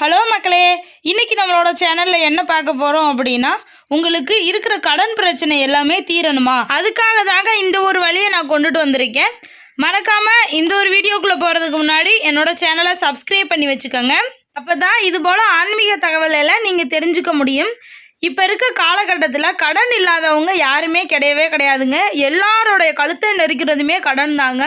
Hello மக்களே இன்னைக்கு நம்மளோட சேனலில் என்ன பார்க்க போகிறோம் அப்படின்னா உங்களுக்கு இருக்கிற கடன் பிரச்சனை எல்லாமே தீரணுமா? அதுக்காக தாங்க இந்த ஒரு வழியை நான் கொண்டுட்டு வந்திருக்கேன். மறக்காமல் இந்த ஒரு வீடியோக்குள்ளே போகிறதுக்கு முன்னாடி என்னோட சேனலை சப்ஸ்கிரைப் பண்ணி வச்சுக்கோங்க. அப்போ தான் இது போல் ஆன்மீக தகவலெல்லாம் நீங்கள் தெரிஞ்சுக்க முடியும். இப்போ இருக்க காலகட்டத்தில் கடன் இல்லாதவங்க யாருமே கிடையவே கிடையாதுங்க. எல்லாரோடைய கழுத்தை நெருக்கிறதுமே கடன் தாங்க.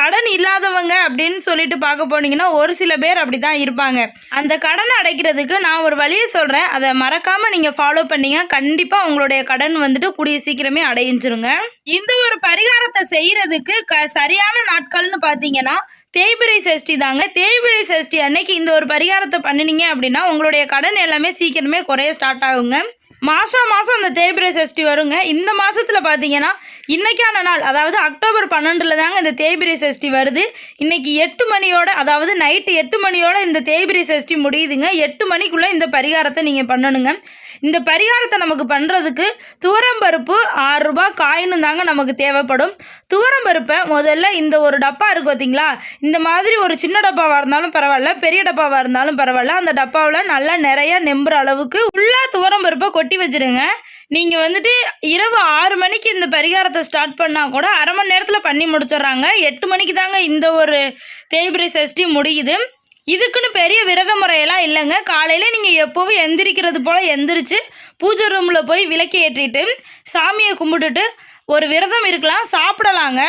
கடன் இல்லாதவங்க அப்படின்னு சொல்லிட்டு பார்க்க போனீங்கன்னா ஒரு சில பேர் அப்படி தான் இருப்பாங்க. அந்த கடனை அடைக்கிறதுக்கு நான் ஒரு வழியை சொல்கிறேன் அதை மறக்காமல் நீங்கள் ஃபாலோ பண்ணீங்க. கண்டிப்பாக உங்களுடைய கடன் வந்துட்டு கூடிய சீக்கிரமே அடைஞ்சிருங்க. இந்த ஒரு பரிகாரத்தை செய்கிறதுக்கு க சரியான நாட்கள்னு பார்த்தீங்கன்னா தேய்பிரை சஷ்டி தாங்க. தேய்பிரை சஷ்டி அன்னைக்கு இந்த ஒரு பரிகாரத்தை பண்ணினீங்க அப்படின்னா உங்களுடைய கடன் எல்லாமே சீக்கிரமே குறைய ஸ்டார்ட் ஆகுங்க. மாதம் மாதம் அந்த தேய்பிரை சஷ்டி வருங்க. இந்த மாதத்தில் பார்த்தீங்கன்னா இன்றைக்கான நாள் அதாவது அக்டோபர் பன்னெண்டில் தாங்க இந்த தேய்பிரை சஷ்டி வருது. இன்றைக்கி எட்டு மணியோட அதாவது நைட்டு எட்டு மணியோட இந்த தேய்பிரை சஷ்டி முடியுதுங்க. எட்டு மணிக்குள்ளே இந்த பரிகாரத்தை நீங்கள் பண்ணணுங்க. இந்த பரிகாரத்தை நமக்கு பண்ணுறதுக்கு துவரம்பருப்பு ஆறு ரூபாய் காயின்னு தாங்க நமக்கு தேவைப்படும். துவரம் பருப்பை முதல்ல இந்த ஒரு டப்பா இருக்குது பார்த்தீங்களா இந்த மாதிரி ஒரு சின்ன டப்பாவாக இருந்தாலும் பரவாயில்ல பெரிய டப்பாவாக இருந்தாலும் பரவாயில்ல. அந்த டப்பாவில் நல்லா நிறையா நெம்புற அளவுக்கு ஃபுல்லாக துவரம்பருப்பை கொட்டி வச்சுருங்க. நீங்கள் வந்துட்டு இரவு ஆறு மணிக்கு இந்த பரிகாரத்தை ஸ்டார்ட் பண்ணால் கூட அரை மணி நேரத்தில் பண்ணி முடிச்சிடுறாங்க. எட்டு மணிக்கு தாங்க இந்த ஒரு தேய்பிரை சஷ்டி முடியுது. இதுக்குன்னு பெரிய விரத முறையெல்லாம் இல்லைங்க. காலையில் நீங்கள் எப்போவும் எந்திரிக்கிறது போல் எந்திரிச்சு பூஜை ரூமில் போய் விளக்கி ஏற்றிட்டு சாமியை கும்பிட்டுட்டு ஒரு விரதம் இருக்கலாம் சாப்பிடலாங்க.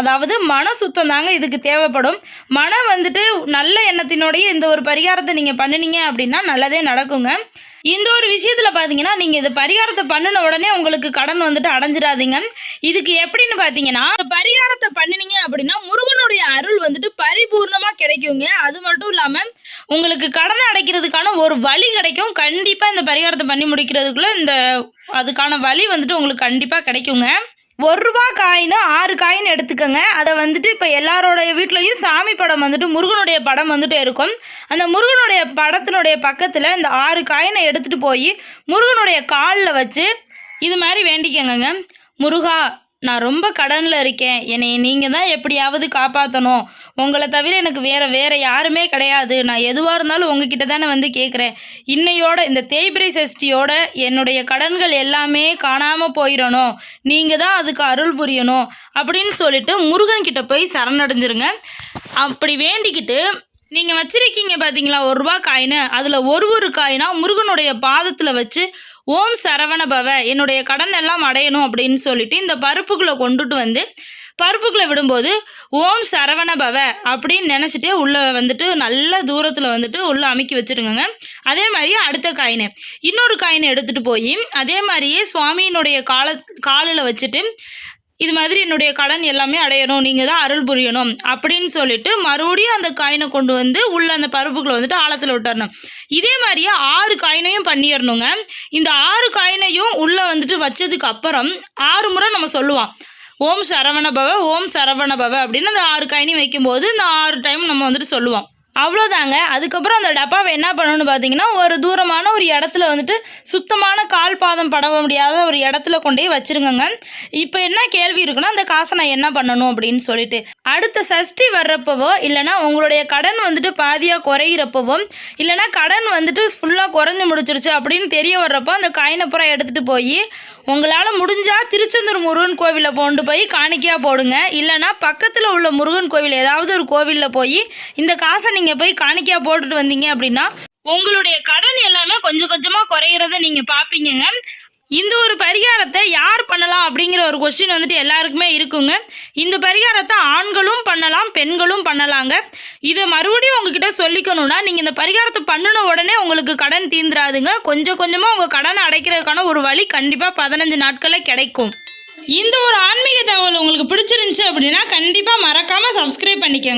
அதாவது மன சுத்தம் தாங்க இதுக்கு தேவைப்படும். மனம் வந்துட்டு நல்ல எண்ணத்தினோடைய இந்த ஒரு பரிகாரத்தை நீங்கள் பண்ணினீங்க அப்படின்னா நல்லதே நடக்குங்க. இந்த ஒரு விஷயத்தில் பார்த்தீங்கன்னா நீங்கள் இது பரிகாரத்தை பண்ணின உடனே உங்களுக்கு கடன் வந்துட்டு அடைஞ்சிடாதீங்க. இதுக்கு எப்படின்னு பார்த்தீங்கன்னா பரிகாரத்தை பண்ணினீங்க அப்படின்னா முருகனுடைய அருள் வந்துட்டு பரிபூர்ணமாக கிடைக்குங்க. அது மட்டும் இல்லாமல் உங்களுக்கு கடனை அடைக்கிறதுக்கான ஒரு வழி கிடைக்கும். கண்டிப்பாக இந்த பரிகாரத்தை பண்ணி முடிக்கிறதுக்குள்ளே இந்த அதுக்கான வழி வந்துட்டு உங்களுக்கு கண்டிப்பாக கிடைக்குங்க. ஒரு ரூபா காயினு ஆறு காயின் எடுத்துக்கோங்க. அதை வந்துட்டு இப்போ எல்லாரோடைய வீட்லேயும் சாமி படம் வந்துட்டு முருகனுடைய படம் வந்துட்டு இருக்கும். அந்த முருகனுடைய படத்தினுடைய பக்கத்தில் இந்த ஆறு காயினை எடுத்துகிட்டு போய் முருகனுடைய காலில் வச்சு இது மாதிரி வேண்டிக்கங்கங்க. முருகா நான் ரொம்ப கடனில் இருக்கேன். என்னை நீங்கள் தான் எப்படியாவது காப்பாற்றணும் உங்களை தவிர எனக்கு வேறு வேறு யாருமே கிடையாது. நான் எதுவாக இருந்தாலும் உங்ககிட்ட தானே வந்து கேட்குறேன் இன்னையோட இந்த தேய்பிரை சஷ்டியோட என்னுடைய கடன்கள் எல்லாமே காணாமல் போயிடணும். நீங்கள் தான் அதுக்கு அருள் புரியணும். அப்படின்னு சொல்லிட்டு முருகன்கிட்ட போய் சரணடைஞ்சிருங்க. அப்படி வேண்டிக்கிட்டு நீங்கள் வச்சுருக்கீங்க பார்த்தீங்களா ஒரு ரூபா காயினு. அதில் ஒரு ஒரு காயினாக முருகனுடைய பாதத்தில் வச்சு ஓம் சரவணபவ என்னுடைய கடன் எல்லாம் அடையணும் அப்படின்னு சொல்லிட்டு இந்த பருப்புக்குள்ளே கொண்டுட்டு வந்து பருப்புக்குள்ளே விடும்போது ஓம் சரவண பவ அப்படின்னு நினச்சிட்டே உள்ளே வந்துட்டு நல்ல தூரத்தில் வந்துட்டு உள்ளே அமைக்கி வச்சுருங்க அதே மாதிரியே அடுத்த காயினை இன்னொரு காயினை எடுத்துகிட்டு போய் அதே மாதிரியே சுவாமியினுடைய கால காலில் வச்சுட்டு இது மாதிரி என்னுடைய கடன் எல்லாமே அடையணும் நீங்கள் தான் அருள் புரியணும் அப்படின்னு சொல்லிட்டு மறுபடியும் அந்த காயினை கொண்டு வந்து உள்ள அந்த பருப்புக்குள்ள வந்துட்டு ஆழத்தில் விட்டுறணும். இதே மாதிரியே ஆறு காயினையும் பண்ணிடணுங்க. இந்த ஆறு காயினையும் உள்ளே வந்துட்டு வச்சதுக்கு அப்புறம் ஆறு முறை நம்ம சொல்லுவோம். ஓம் சரவண பவ ஓம் சரவண பவ அப்படின்னு அந்த ஆறு காயினையும் வைக்கும்போது இந்த ஆறு டைம் நம்ம வந்துட்டு சொல்லுவோம். அவ்வளோதாங்க அதுக்கப்புறம் அந்த டப்பாவை என்ன பண்ணணும்னு பார்த்தீங்கன்னா ஒரு தூரமான ஒரு இடத்துல வந்துட்டு சுத்தமான கால் பாதம் படவ முடியாத ஒரு இடத்துல கொண்டு போய் இப்போ என்ன கேள்வி இருக்குன்னா அந்த காசை நான் என்ன பண்ணணும் அப்படின்னு சொல்லிட்டு. அடுத்த சஷ்டி வர்றப்பவோ இல்லைனா உங்களுடைய கடன் வந்துட்டு பாதியாக குறையிறப்பவோ இல்லைனா கடன் வந்துட்டு ஃபுல்லாக குறைஞ்சி முடிச்சிருச்சு அப்படின்னு தெரிய வர்றப்போ அந்த காயினை பூரா எடுத்துகிட்டு போய் உங்களால் முடிஞ்சால் திருச்செந்தூர் முருகன் கோவிலில் கொண்டு போய் காணிக்கையாக போடுங்க. இல்லைனா பக்கத்தில் உள்ள முருகன் கோவில் ஏதாவது ஒரு கோவிலில் போய் இந்த காசை நீங்கள் நீங்கள் போய் காணிக்கையாக போட்டுட்டு வந்தீங்க அப்படின்னா உங்களுடைய கடன் எல்லாமே கொஞ்சம் கொஞ்சமாக குறையிறத நீங்கள் பார்ப்பீங்கங்க இந்த ஒரு பரிகாரத்தை யார் பண்ணலாம் அப்படிங்கிற ஒரு கொஸ்டின் வந்துட்டு எல்லாருக்குமே இருக்குங்க. இந்த பரிகாரத்தை ஆண்களும் பண்ணலாம் பெண்களும் பண்ணலாங்க. இதை மறுபடியும் உங்ககிட்ட சொல்லிக்கணும்னா நீங்கள் இந்த பரிகாரத்தை பண்ணின உடனே உங்களுக்கு கடன் தீந்துராதுங்க. கொஞ்சம் கொஞ்சமாக உங்கள் கடனை அடைக்கிறதுக்கான ஒரு வழி கண்டிப்பாக பதினஞ்சு நாட்களில் கிடைக்கும். இந்த ஒரு ஆன்மீக தகவல் உங்களுக்கு பிடிச்சிருந்துச்சு அப்படின்னா கண்டிப்பாக மறக்காமல் சப்ஸ்கிரைப் பண்ணிக்கோங்க.